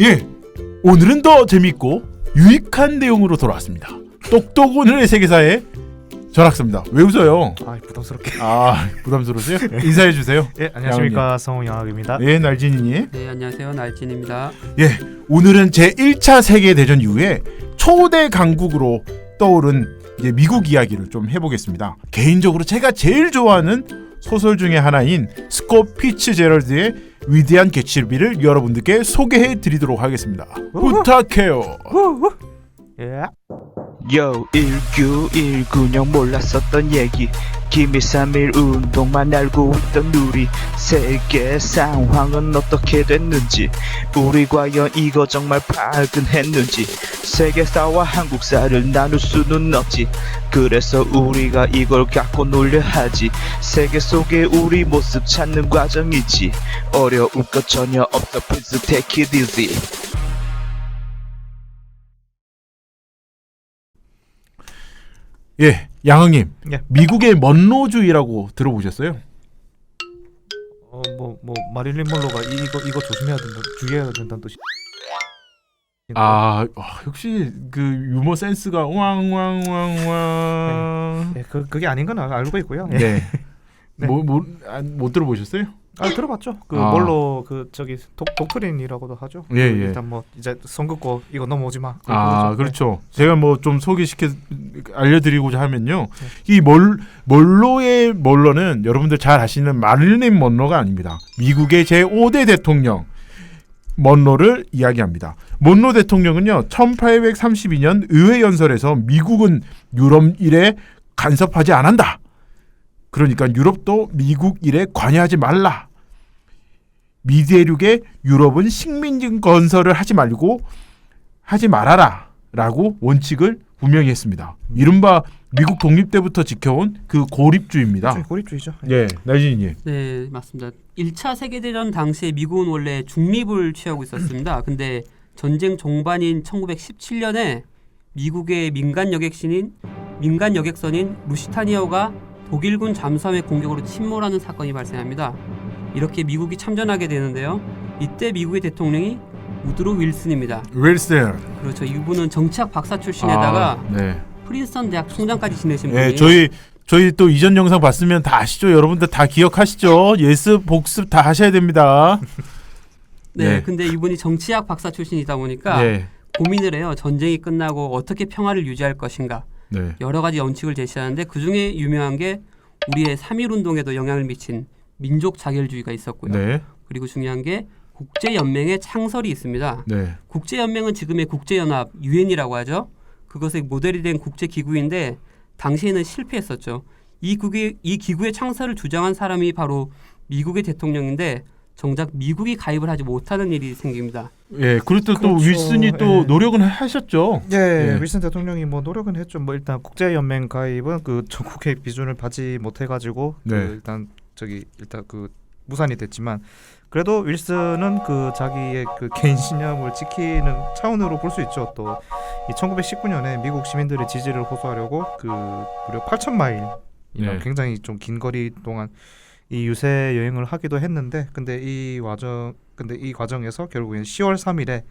예, 오늘은 더 재밌고 유익한 내용으로 돌아왔습니다. 똑똑 오늘의 세계사의 전학사입니다. 왜 웃어요? 아 부담스럽게. 아 부담스러우세요? 인사해 주세요. 예 안녕하십니까 성영학입니다. 예, 날진이님. 네 안녕하세요 날진입니다. 예, 오늘은 제 1차 세계 대전 이후에 초대 강국으로 떠오른 이제 미국 이야기를 좀 해보겠습니다. 개인적으로 제가 제일 좋아하는 소설 중에 하나인 스콧 피츠제럴드의 위대한 개츠비를 여러분들께 소개해 드리도록 하겠습니다. 부탁해요. 예. 요 1919년 몰랐었던 얘기 기밀삼일 운동만 알고 있던 우리 세계 상황은 어떻게 됐는지 우리 과연 이거 정말 발견했는지 세계사와 한국사를 나눌 수는 없지. 그래서 우리가 이걸 갖고 놀려 하지. 세계 속에 우리 모습 찾는 과정이지. 어려울 것 전혀 없어 please take it easy. 예, 양흥님. 예. 미국의 먼로주의라고 들어보셨어요? 어 뭐 뭐 마릴린 monroe가 이거 이거 조심해야 된다 주의해야 된다는 뜻이. 아, 아, 역시 그 유머 센스가 왕왕왕왕. 예, 그 그게 아닌 건 알- 알고 있고요. 예. 네. 네. 뭐못 아, 못 들어보셨어요? 아 들어봤죠. 그 아. 뭘로 그 저기 독 독트린이라고도 하죠. 예, 그 예. 일단 뭐 이제 선 긋고 이거 넘어오지 마. 아 그거죠. 그렇죠. 제가 뭐 좀 소개시켜 알려드리고자 하면요. 네. 이멀 멀로의 멀로는 여러분들 잘 아시는 마릴린 먼로가 아닙니다. 미국의 제 5대 대통령 먼로를 이야기합니다. 먼로 대통령은요. 1832년 의회 연설에서 미국은 유럽 일에 간섭하지 않는다. 그러니까 유럽도 미국 일에 관여하지 말라. 미대륙의 유럽은 식민지 건설을 하지 말고 하지 말아라 라고 원칙을 분명히 했습니다. 이른바 미국 독립 때부터 지켜온 그 고립주의입니다. 그렇죠. 고립주의죠. 예, 나진이님. 네 맞습니다. 1차 세계대전 당시에 미국은 원래 중립을 취하고 있었습니다. 근데 전쟁 종반인 1917년에 미국의 민간 여객신인 민간 여객선인 루시타니아가 독일군 잠수함의 공격으로 침몰하는 사건이 발생합니다. 이렇게 미국이 참전하게 되는데요. 이때 미국의 대통령이 우드로 윌슨입니다. 웰슨. 그렇죠. 이분은 정치학 박사 출신에다가 아, 네. 프린스턴 대학 총장까지 지내신 분이에요. 예, 저희 저희 또 이전 영상 봤으면 다 아시죠? 여러분들 다 기억하시죠? 예습 복습 다 하셔야 됩니다. 네, 네. 근데 이분이 정치학 박사 출신이다 보니까 네. 고민을 해요. 전쟁이 끝나고 어떻게 평화를 유지할 것인가 네. 여러 가지 원칙을 제시하는데 그 중에 유명한 게 우리의 3.1 운동에도 영향을 미친 민족 자결주의가 있었고요. 네. 그리고 중요한 게 국제 연맹의 창설이 있습니다. 네. 국제 연맹은 지금의 국제 연합 유엔이라고 하죠. 그것의 모델이 된 국제 기구인데 당시에는 실패했었죠. 이 기구의 이 기구의 창설을 주장한 사람이 바로 미국의 대통령인데 정작 미국이 가입을 하지 못하는 일이 생깁니다. 예, 그리고 또, 또 그렇죠. 윌슨이 또 예. 노력은 하셨죠. 예, 예. 윌슨 대통령이 뭐 노력은 했죠. 뭐 일단 국제 연맹 가입은 그 전국의 비준을 받지 못해 가지고 네. 그 일단 저기 일단 그 무산이 됐지만 그래도 윌슨은 그 자기의 그 개인 신념을 지키는 차원으로 볼 수 있죠. 또 이 1919년에 미국 시민들의 지지를 호소하려고 그 무려 8천 마일이나 네. 굉장히 좀 긴 거리 동안 이 유세 여행을 하기도 했는데 근데 이 과정 근데 이 과정에서 결국엔 10월 3일에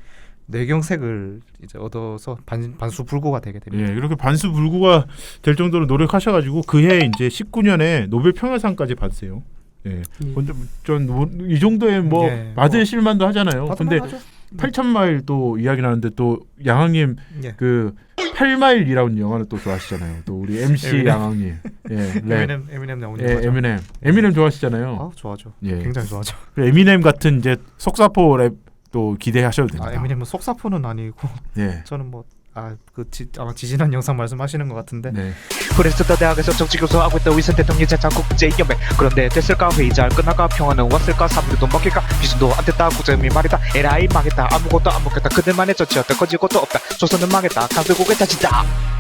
뇌경색을 이제 얻어서 반, 반수 불고가 되게 됩니다. 예, 이렇게 반수불구가 될 정도로 노력하셔가지고 그해 이제 19년에 노벨 평화상까지 받으세요. 예, 음. 근데 전이 정도에 뭐 예, 받으실 만도 하잖아요. 받을 근데 만하죠. 8천 마일 또 이야기 나는데 또 양항님 예. 그 8마일이라는 영화를 또 좋아하시잖아요. 또 우리 MC 에미넴. 양항님. 예, 랩. 에미넴 에미넴 나오는 예, 거죠. 에미넴. 에미넴 좋아하시잖아요. 아 좋아죠. 예. 굉장히 좋아죠. 그 에미넴 같은 이제 속사포 랩 또 기대하셔도 됩니다. 아 에미넴은 속사포는 아니고 예. 저는 뭐 아그 아마 지지난 영상 말씀하시는 것 같은데. 네. 프레스터 대학에서 정치 교수 하고 있던 위선 대통령 재창 국제연맹 그런데 됐을까? 회의 잘 끝나가 평화는 왔을까? 사람들도 먹힐까? 비준도 안 됐다. 국제연맹 말이다. 에라이 망했다. 아무것도 안 먹겠다. 그들만의 정치였다. 거질 것도 없다. 조선은 망했다. 강대국에 다진다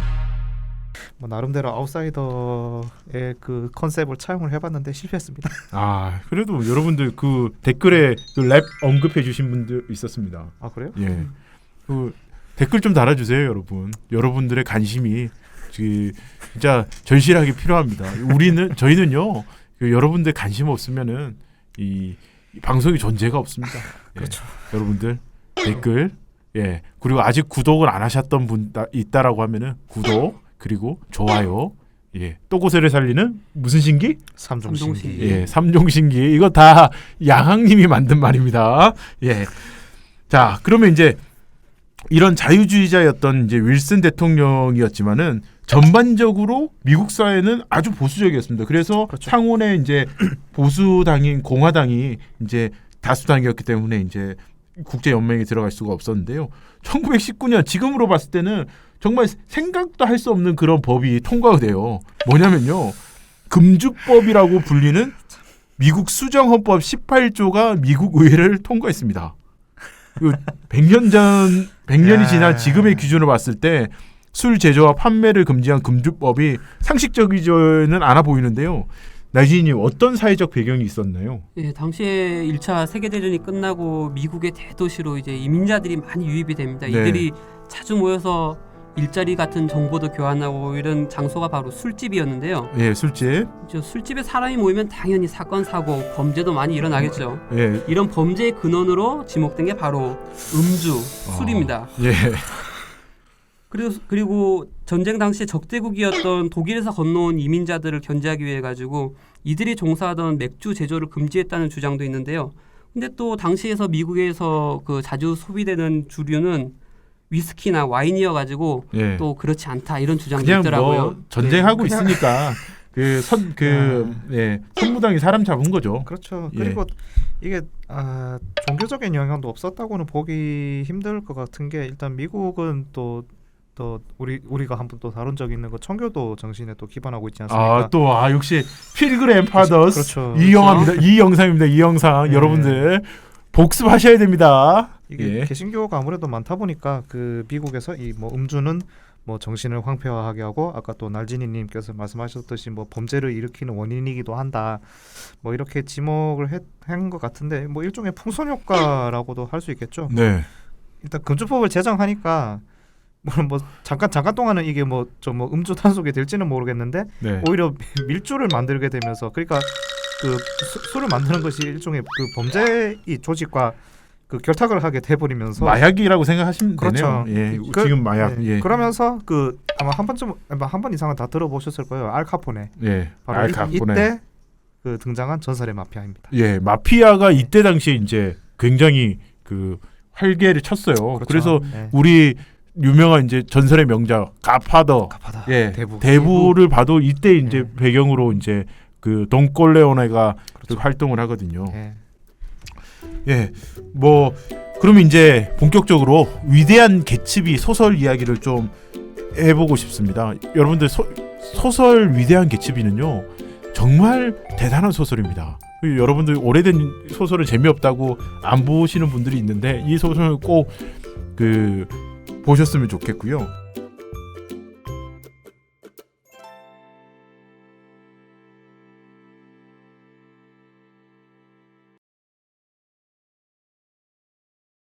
뭐 나름대로 아웃사이더의 그 컨셉을 차용을 해봤는데 실패했습니다. 아 그래도 여러분들 그 댓글에 그 랩 언급해 주신 분들 있었습니다. 아 그래요? 예. 그 댓글 좀 달아주세요, 여러분. 여러분들의 관심이 그 진짜 절실하게 필요합니다. 우리는 저희는요, 그 여러분들 관심 없으면은 이, 이 방송의 존재가 없습니다. 예. 그렇죠. 여러분들 댓글 예 그리고 아직 구독을 안 하셨던 분 다- 있다라고 하면은 구독 그리고 좋아요 예 또 고세를 살리는 무슨 신기 삼종신기. 삼종신기. 예 삼종 신기 이거 다 양항님이 만든 말입니다 예 자 그러면 이제 이런 자유주의자였던 이제 윌슨 대통령이었지만은 전반적으로 미국 사회는 아주 보수적이었습니다. 그래서 그렇죠. 상원의 이제 보수당인 공화당이 이제 다수당이었기 때문에 이제 국제 연맹에 들어갈 수가 없었는데요. 1919년 지금으로 봤을 때는 정말 생각도 할 수 없는 그런 법이 통과가 돼요. 뭐냐면요. 금주법이라고 불리는 미국 수정헌법 18조가 미국 의회를 통과했습니다. 그 100년 전 100년이 야. 지난 지금의 기준으로 봤을 때 술 제조와 판매를 금지한 금주법이 상식적이지는 않아 보이는데요. 나진님 어떤 사회적 배경이 있었나요? 예, 당시에 1차 세계 대전이 끝나고 미국의 대도시로 이제 이민자들이 많이 유입이 됩니다. 네. 이들이 자주 모여서 일자리 같은 정보도 교환하고 이런 장소가 바로 술집이었는데요. 예, 술집. 저 술집에 사람이 모이면 당연히 사건 사고 범죄도 많이 일어나겠죠. 예, 이런 범죄의 근원으로 지목된 게 바로 음주, 어. 술입니다. 예, 그리고 그리고 전쟁 당시 적대국이었던 독일에서 건너온 이민자들을 견제하기 위해 가지고 이들이 종사하던 맥주 제조를 금지했다는 주장도 있는데요. 근데 또 당시에서 미국에서 그 자주 소비되는 주류는 위스키나 와인이어 가지고 예. 또 그렇지 않다 이런 주장도 그냥 있더라고요. 뭐 전쟁하고 네, 있으니까 그 선그 예, 선무당이 사람 잡은 거죠. 그렇죠. 예. 그리고 이게 아, 종교적인 영향도 없었다고는 보기 힘들 것 같은 게 일단 미국은 또또 우리 우리가 한 번 또 다룬 적 있는 거 청교도 정신에 또 기반하고 있지 않습니까? 아 또 아 역시 필그램 파더스 그렇죠. 이 영화입니다. 이 영상입니다. 이 영상 네. 여러분들 복습하셔야 됩니다. 이게 예. 개신교가 아무래도 많다 보니까 그 미국에서 이 뭐 음주는 뭐 정신을 황폐화하게 하고 아까 또 날진이님께서 말씀하셨듯이 뭐 범죄를 일으키는 원인이기도 한다 뭐 이렇게 지목을 한 것 같은데 뭐 일종의 풍선 효과라고도 할 수 있겠죠. 네. 일단 금주법을 제정하니까 물론 뭐 잠깐 잠깐 동안은 이게 뭐좀뭐 음주 단속이 될지는 모르겠는데 네. 오히려 밀주를 만들게 되면서 그러니까 그 수- 술을 만드는 것이 일종의 그 범죄 이 조직과 그 결탁을 하게 돼버리면서 마약이라고 생각하시면 그렇죠. 되네요. 예. 그- 지금 마약. 네. 예. 그러면서 그 아마 한 번쯤 한 번 이상은 다 들어보셨을 거예요. 알카포네. 예. 바로 알 이, 카포네. 이 때 그 등장한 전설의 마피아입니다. 예, 마피아가 이때 당시에 이제 굉장히 그 활개를 쳤어요. 그래서 네. 우리 유명한 이제 전설의 명작 가파더 가파다. 예, 대부. 대부를 봐도 이때 이제 예. 배경으로 이제 그 돈콜레오네가 그 그렇죠. 활동을 하거든요. 예. 예, 뭐 그럼 이제 본격적으로 위대한 개츠비 소설 이야기를 좀 해보고 싶습니다. 여러분들 소, 소설 위대한 개츠비는요 정말 대단한 소설입니다. 여러분들 오래된 소설은 재미없다고 안 보시는 분들이 있는데 이 소설을 꼭 그 보셨으면 좋겠고요.